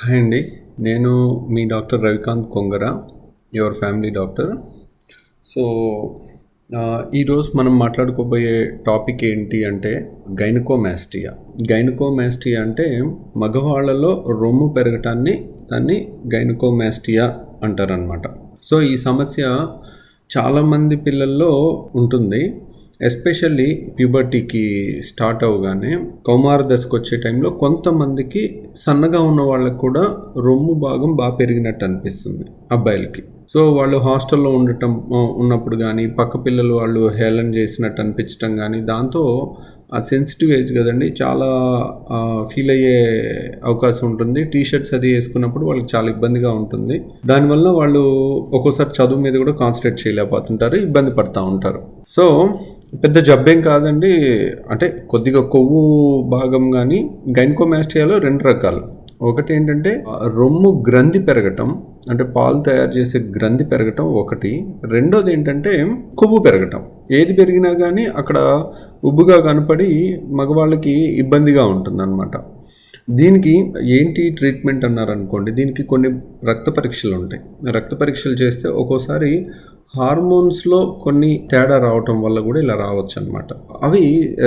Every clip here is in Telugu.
హాయ్ అండి. నేను మీ doctor Ravikanth Kongara your family doctor. So ఈరోజు మనం మాట్లాడుకోబోయే టాపిక్ ఏంటి అంటే గైనకోమాస్టియా. గైనకోమాస్టియా అంటే మగవాళ్ళలో రొమ్ము పెరగటాన్ని దాన్ని గైనకోమాస్టియా అంటారనమాట సో ఈ సమస్య చాలామంది పిల్లల్లో ఉంటుంది. ఎస్పెషల్లీ ప్యూబర్టీకి స్టార్ట్ అవగానే కౌమార దశకు వచ్చే టైంలో కొంతమందికి సన్నగా ఉన్న వాళ్ళకి కూడా రొమ్ము భాగం బాగా పెరిగినట్టు అనిపిస్తుంది అబ్బాయిలకి. సో వాళ్ళు హాస్టల్లో ఉండటం ఉన్నప్పుడు కానీ పక్క పిల్లలు వాళ్ళు హేళన చేసినట్టు అనిపించటం కానీ దాంతో ఆ సెన్సిటివ్ ఏజ్ కదండి చాలా ఫీల్ అయ్యే అవకాశం ఉంటుంది. టీ షర్ట్స్ అది వేసుకున్నప్పుడు వాళ్ళకి చాలా ఇబ్బందిగా ఉంటుంది. దానివల్ల వాళ్ళు ఒక్కోసారి చదువు మీద కూడా కాన్సన్ట్రేట్ చేయలేకపోతుంటారు ఇబ్బంది పడుతూ ఉంటారు. సో పెద్ద జబ్బేం కాదండి అంటే కొద్దిగా కొవ్వు భాగం కానీ గైన్కోమాస్టియాలో రెండు రకాలు. ఒకటి ఏంటంటే రొమ్ము గ్రంథి పెరగటం అంటే పాలు తయారు చేసే గ్రంథి పెరగటం ఒకటి. రెండోది ఏంటంటే కొవ్వు పెరగటం. ఏది పెరిగినా కానీ అక్కడ ఉబ్బుగా కనపడి మగవాళ్ళకి ఇబ్బందిగా ఉంటుందన్నమాట. దీనికి ఏంటి ట్రీట్మెంట్ అన్నారు అనుకోండి దీనికి కొన్ని రక్త పరీక్షలు ఉంటాయి రక్త పరీక్షలు చేస్తే ఒక్కోసారి హార్మోన్స్లో కొన్ని తేడా రావటం వల్ల కూడా ఇలా రావచ్చు అనమాట అవి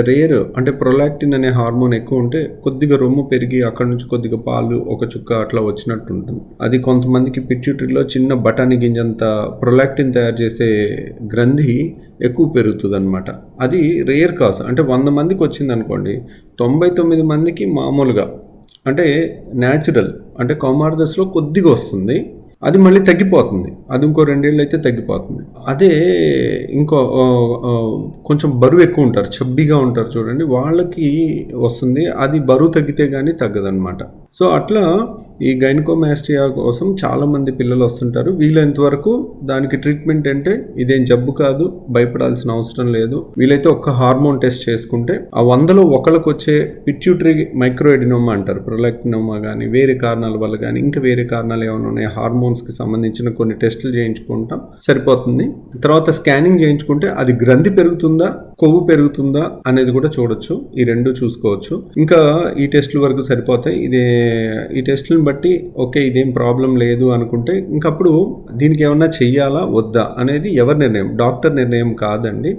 రేర్ అంటే ప్రొలాక్టిన్ అనే హార్మోన్ ఎక్కువ ఉంటే కొద్దిగా రొమ్ము పెరిగి అక్కడ నుంచి కొద్దిగా పాలు ఒక చుక్క అట్లా వచ్చినట్టు ఉంటుంది అది కొంతమందికి పిట్యూటరీలో చిన్న బఠానీ గింజంత ప్రొలాక్టిన్ తయారు చేసే గ్రంథి ఎక్కువ పెరుగుతుంది అనమాట అది రేర్ కాజ్. అంటే వంద మందికి వచ్చింది అనుకోండి తొంభై తొమ్మిది మందికి మామూలుగా అంటే న్యాచురల్ అంటే కౌమార దశలో కొద్దిగా వస్తుంది. అది మళ్ళీ తగ్గిపోతుంది. అది ఇంకో రెండేళ్ళు అయితే తగ్గిపోతుంది. అదే ఇంకో కొంచెం బరువు ఎక్కువ ఉంటారు చబ్బీగా ఉంటారు చూడండి వాళ్ళకి వస్తుంది. అది బరువు తగ్గితే కానీ తగ్గదనమాట సో అట్లా ఈ గైనకోమాస్టియా కోసం చాలామంది పిల్లలు వస్తుంటారు. వీలైనంత వరకు దానికి ట్రీట్మెంట్ అంటే ఇదేం జబ్బు కాదు భయపడాల్సిన అవసరం లేదు. వీలైతే ఒక్క హార్మోన్ టెస్ట్ చేసుకుంటే ఆ వందలో ఒకళ్ళకు వచ్చే పిట్యూటరీ మైక్రోఎడినోమా అంటారు. ప్రొలెక్టినోమా కానీ వేరే కారణాల వల్ల కానీ ఇంకా వేరే కారణాలు ఏమైనా ఉన్నాయి? హార్మోన్స్కి సంబంధించిన కొన్ని టెస్టులు చేయించుకుంటాం. సరిపోతుంది. తర్వాత స్కానింగ్ చేయించుకుంటే అది గ్రంథి పెరుగుతుందా? కొవ్వు పెరుగుతుందా అనేది కూడా చూడొచ్చు. ఈ రెండు చూసుకోవచ్చు. ఇంకా ఈ టెస్ట్లు వరకు సరిపోతాయి. ఇదే ఈ టెస్ట్లను బట్టి ఓకే ఇదేం ప్రాబ్లం లేదు అనుకుంటే ఇంకప్పుడు దీనికి ఏమన్నా చెయ్యాలా? వద్దా? అనేది ఎవరి నిర్ణయం? డాక్టర్ నిర్ణయం కాదండి.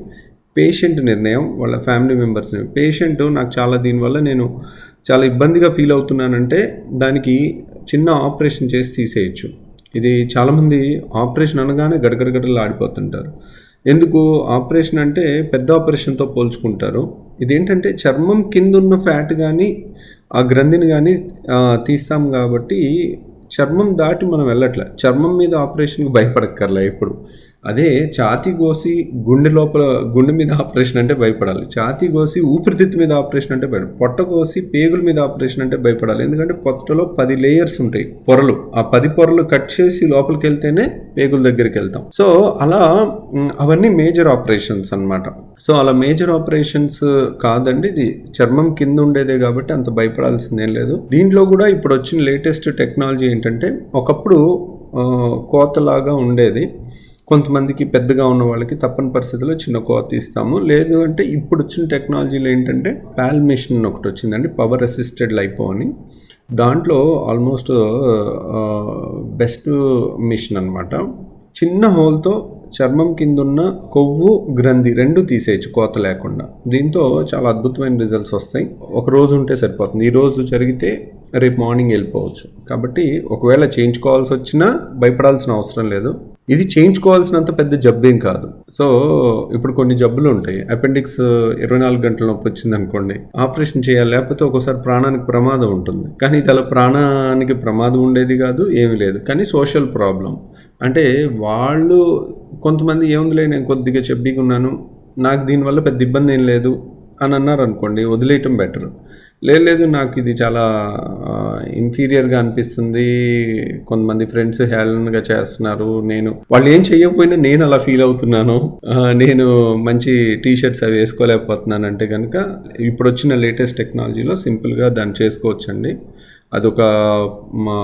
పేషెంట్ నిర్ణయం. వాళ్ళ ఫ్యామిలీ మెంబర్స్ పేషెంట్ నాకు చాలా దీనివల్ల నేను చాలా ఇబ్బందిగా ఫీల్ అవుతున్నానంటే దానికి చిన్న ఆపరేషన్ చేసి తీసేయచ్చు. ఇది చాలామంది ఆపరేషన్ అనగానే గడగడగడలు ఆడిపోతుంటారు ఎందుకు? ఆపరేషన్ అంటే పెద్ద ఆపరేషన్తో పోల్చుకుంటారు. ఇదేంటంటే చర్మం కింద ఉన్న ఫ్యాట్ కానీ ఆ గ్రంథిని కానీ తీస్తాం కాబట్టి చర్మం దాటి మనం వెళ్ళట్లే. చర్మం మీద ఆపరేషన్కి భయపడక్కర్లే ఇప్పుడు అదే ఛాతీ కోసి గుండె లోపల గుండె మీద ఆపరేషన్ అంటే భయపడాలి. ఛాతీ కోసి ఊపిరితిత్తు మీద ఆపరేషన్ అంటే భయపడాలి పొట్ట కోసి పేగుల మీద ఆపరేషన్ అంటే భయపడాలి. ఎందుకంటే పొట్టలో పది లేయర్స్ ఉంటాయి పొరలు. ఆ పది పొరలు కట్ చేసి లోపలికి వెళ్తేనే పేగుల దగ్గరికి వెళ్తాం. సో అలా అవన్నీ మేజర్ ఆపరేషన్స్ అన్నమాట. సో అలా మేజర్ ఆపరేషన్స్ కాదండి. ఇది చర్మం కింద ఉండేదే కాబట్టి అంత భయపడాల్సిందేం లేదు. దీంట్లో కూడా ఇప్పుడు వచ్చిన లేటెస్ట్ టెక్నాలజీ ఏంటంటే ఒకప్పుడు కోతలాగా ఉండేది. కొంతమందికి పెద్దగా ఉన్న వాళ్ళకి తప్పని పరిస్థితుల్లో చిన్న కోత ఇస్తాము లేదు అంటే ఇప్పుడు వచ్చిన టెక్నాలజీలో ఏంటంటే పాల్ మిషన్ ఒకటి వచ్చిందండి పవర్ అసిస్టెడ్ లైపో అని. దాంట్లో ఆల్మోస్ట్ బెస్ట్ మిషన్ అన్నమాట. చిన్న హోల్తో చర్మం కింద ఉన్న కొవ్వు గ్రంథి రెండు తీసేయచ్చు కోత లేకుండా. దీంతో చాలా అద్భుతమైన రిజల్ట్స్ వస్తాయి. ఒక రోజు ఉంటే సరిపోతుంది. ఈ రోజు జరిగితే రేపు మార్నింగ్ వెళ్ళిపోవచ్చు. కాబట్టి ఒకవేళ చేయించుకోవాల్సి వచ్చినా భయపడాల్సిన అవసరం లేదు. ఇది చేయించుకోవాల్సినంత పెద్ద జబ్బేం కాదు. సో ఇప్పుడు కొన్ని జబ్బులు ఉంటాయి అపెండిక్స్ ఇరవై నాలుగు గంటల నొప్పి వచ్చింది అనుకోండి ఆపరేషన్ చేయాలి లేకపోతే ఒకసారి ప్రాణానికి ప్రమాదం ఉంటుంది. కానీ ఇది అలా ప్రాణానికి ప్రమాదం ఉండేది కాదు ఏమీ లేదు. కానీ సోషల్ ప్రాబ్లం. అంటే వాళ్ళు కొంతమంది ఏముందిలే నేను కొద్దిగా చెబ్బీగా ఉన్నాను నాకు దీనివల్ల పెద్ద ఇబ్బంది ఏం లేదు అని అన్నారు అనుకోండి వదిలేయటం బెటర్. లేదు లేదు నాకు ఇది చాలా ఇన్ఫీరియర్గా అనిపిస్తుంది. కొంతమంది ఫ్రెండ్స్ హేళనగా చేస్తున్నారు. నేను వాళ్ళు ఏం చేయకపోయినా నేను అలా ఫీల్ అవుతున్నాను. నేను మంచి టీ షర్ట్స్ అవి వేసుకోలేకపోతున్నాను అంటే కనుక ఇప్పుడు వచ్చిన లేటెస్ట్ టెక్నాలజీలో సింపుల్గా దాన్ని చేసుకోవచ్చండి. అదొక మా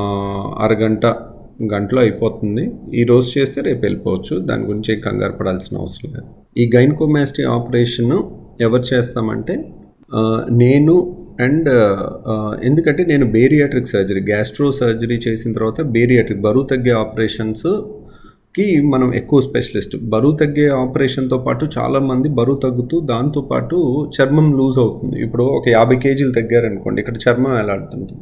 అరగంట గంటలో అయిపోతుంది. ఈ రోజు చేస్తే రేపు వెళ్ళిపోవచ్చు. దాని గురించి కంగారు పడాల్సిన అవసరం లేదు. ఈ గైనకోమాస్టీ ఆపరేషన్ ఎవరు చేస్తామంటే నేను అండ్ ఎందుకంటే నేను బేరియాట్రిక్ సర్జరీ గ్యాస్ట్రో సర్జరీ చేసిన తర్వాత బేరియాట్రిక్ బరువు తగ్గే ఆపరేషన్స్కి మనం ఎక్కువ స్పెషలిస్ట్ బరువు తగ్గే ఆపరేషన్తో పాటు చాలామంది బరువు తగ్గుతూ దాంతోపాటు చర్మం లూజ్ అవుతుంది. ఇప్పుడు ఒక యాభై కేజీలు తగ్గారనుకోండి ఇక్కడ చర్మం ఎలాడుతుంది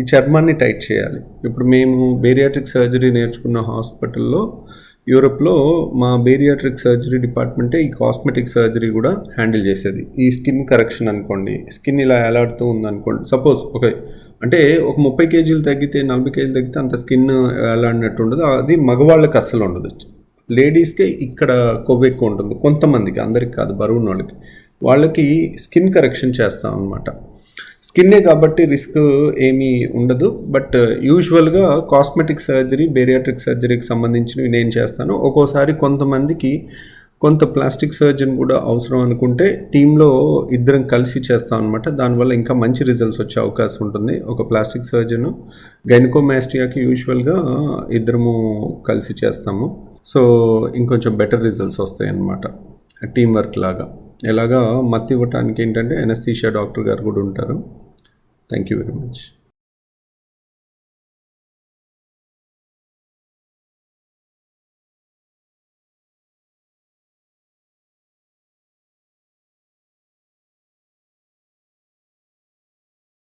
ఈ చర్మాన్ని టైట్ చేయాలి. ఇప్పుడు మేము బేరియాట్రిక్ సర్జరీ నేర్చుకున్న హాస్పిటల్లో యూరప్లో మా బేరియాట్రిక్ సర్జరీ డిపార్ట్మెంటే ఈ కాస్మెటిక్ సర్జరీ కూడా హ్యాండిల్ చేసేది. ఈ స్కిన్ కరెక్షన్ అనుకోండి స్కిన్ ఇలా ఎలాడుతూ ఉందనుకోండి సపోజ్ ఒక అంటే ఒక ముప్పై కేజీలు తగ్గితే నలభై కేజీలు తగ్గితే అంత స్కిన్ ఎలాడినట్టు ఉండదు. అది మగవాళ్ళకి అస్సలు ఉండదు. లేడీస్కే ఇక్కడ కొవ్వు ఎక్కువ ఉంటుంది. కొంతమందికి అందరికి కాదు బరువున్న వాళ్ళకి వాళ్ళకి స్కిన్ కరెక్షన్ చేస్తాం అనమాట స్కిన్నే కాబట్టి రిస్క్ ఏమీ ఉండదు. బట్ యూజువల్గా కాస్మెటిక్ సర్జరీ బేరియాట్రిక్ సర్జరీకి సంబంధించినవి నేను చేస్తాను. ఒక్కోసారి కొంతమందికి కొంత ప్లాస్టిక్ సర్జన్ కూడా అవసరం అనుకుంటే టీంలో ఇద్దరం కలిసి చేస్తాం అనమాట దానివల్ల ఇంకా మంచి రిజల్ట్స్ వచ్చే అవకాశం ఉంటుంది. ఒక ప్లాస్టిక్ సర్జన్ గైనకోమాస్టియాకి యూజువల్గా ఇద్దరము కలిసి చేస్తాము. సో ఇంకొంచెం బెటర్ రిజల్ట్స్ వస్తాయి అన్నమాట టీం వర్క్ లాగా. ఎలాగా మత్తి ఇవ్వటానికి ఏంటంటే ఎనస్థీషియా డాక్టర్ గారు కూడా ఉంటారు. Thank you very much